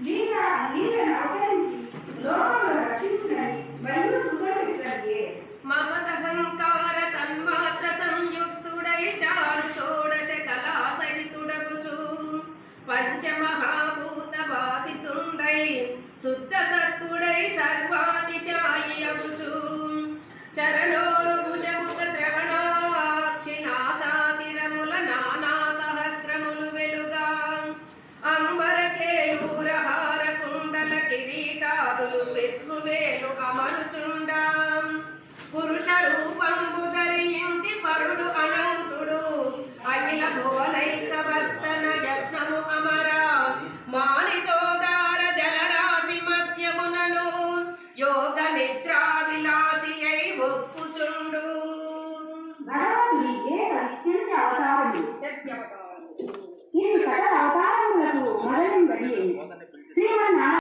Lina, Lina, Otenji, Lord శ్రీకాదులు పెట్టువేలు అమరుచుండా